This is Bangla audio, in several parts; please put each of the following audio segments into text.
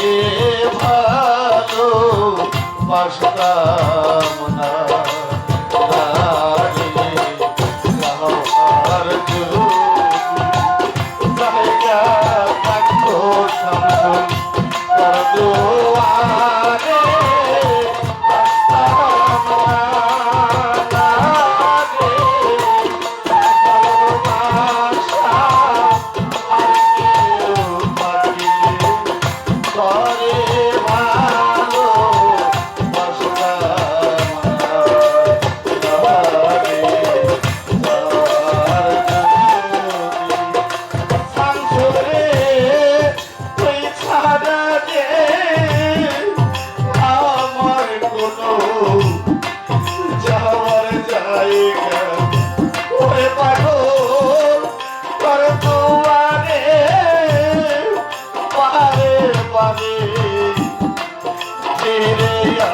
করে ভালো বাসতাম না। ফিরে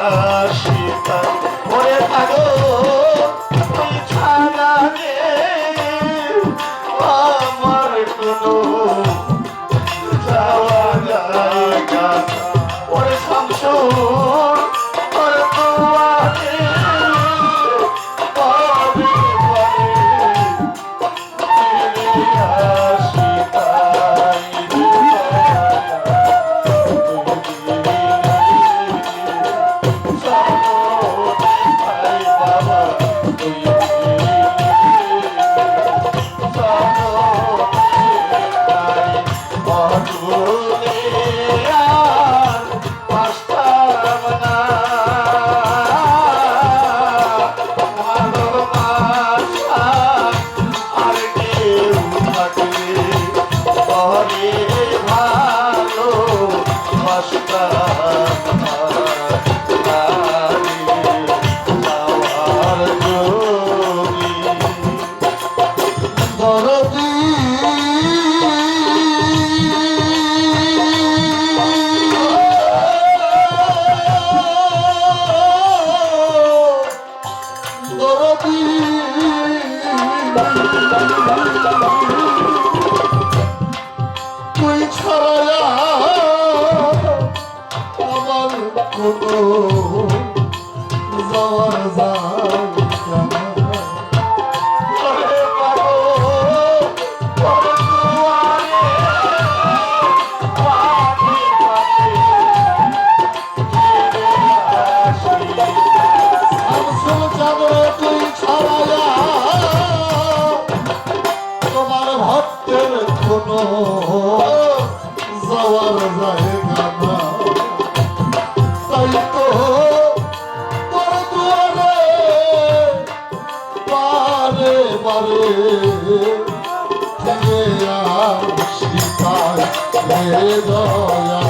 দয়া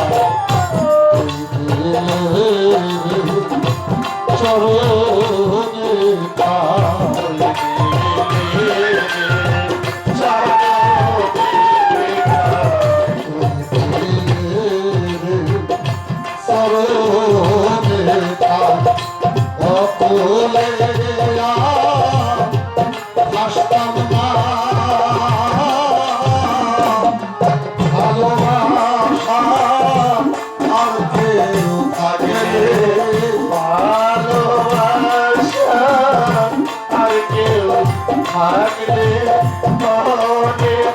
তুই থাকলে মনে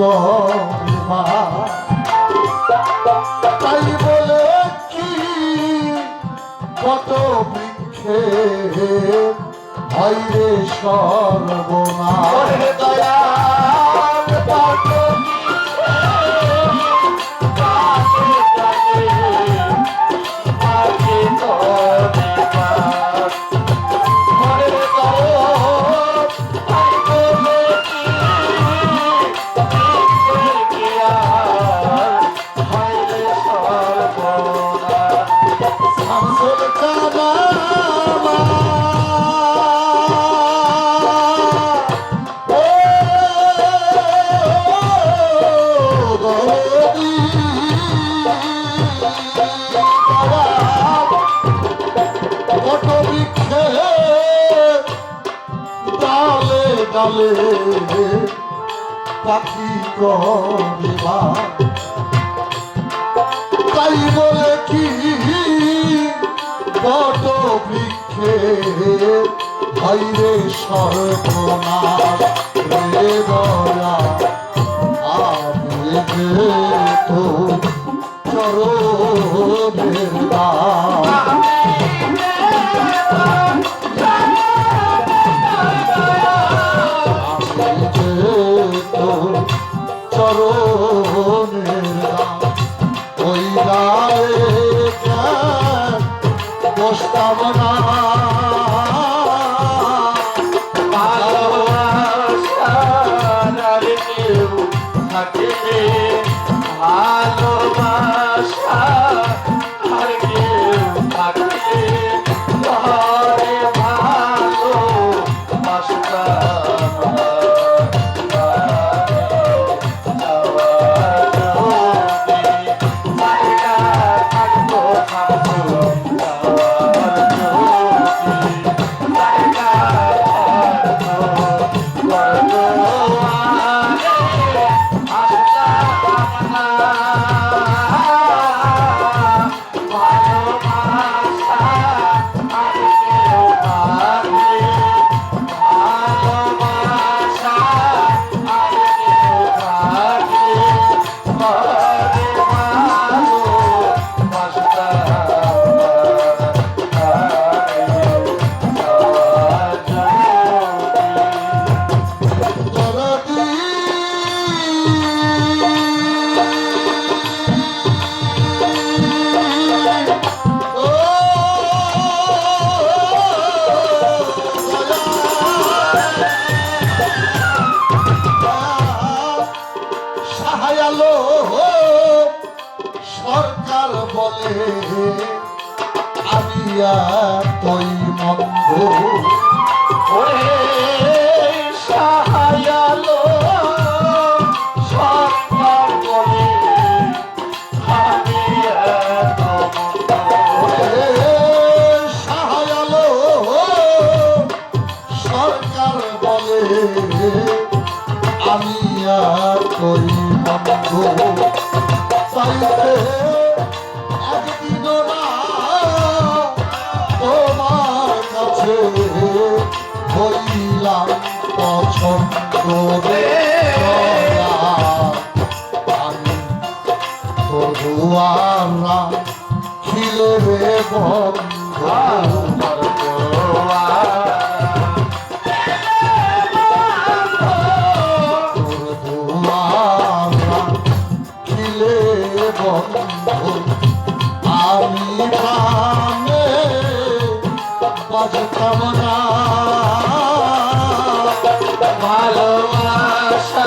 কর কাকি করিবা তাই বলে কি বট বৃক্ষে ভাইরে সর্বনাশ রে বলা। আবেগে তো চরণের আলো সরকার বলে আমি আর তৈ মন্দ ওরে সাহায়ালো সরকার বলে আমি আর সরকার বলে হইলাম পছন্দ রে আমি প্রভুয়ালা ছিল রে বন্ধ ভালোবাসা।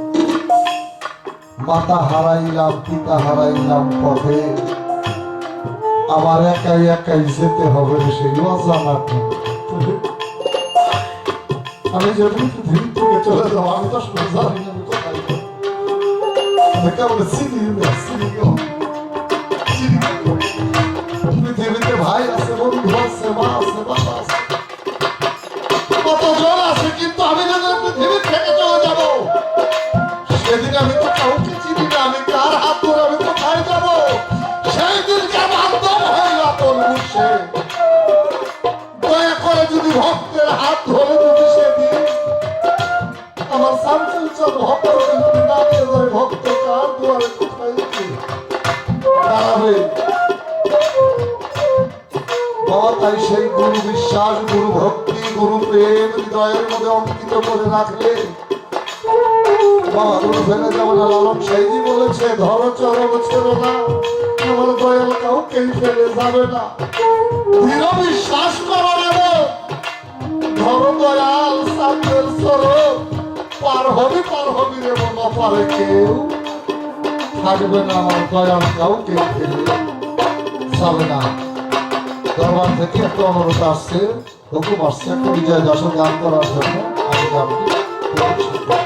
মাতা হারাইলাম, পিতা হারাইলাম, পথে। আমার একাই একাই যেতে হবে সেই অজানা আমি যদি পৃথিবী থেকে চলে যাব আমি তো সোজা হয়ে আমি কোথায় কেমন সিঁড়ি না ভক্ত কার দুয়ারে কোথায় দাঁড়াবে বাবা তাই সেই গুরু বিশ্বাস গুরু ভক্তি গুরু প্রেম হৃদয়ের মধ্যে অঙ্কিত করে রাখলে বিশ্বাস করো। পারে কেউ থাকবে না আমার দয়াল কাউকে যাবে না দরবার থেকে একটা অনুরোধ আসছে হুকুম আসছে একটা বিজয় দশক গান করার জন্য আমি গানটি।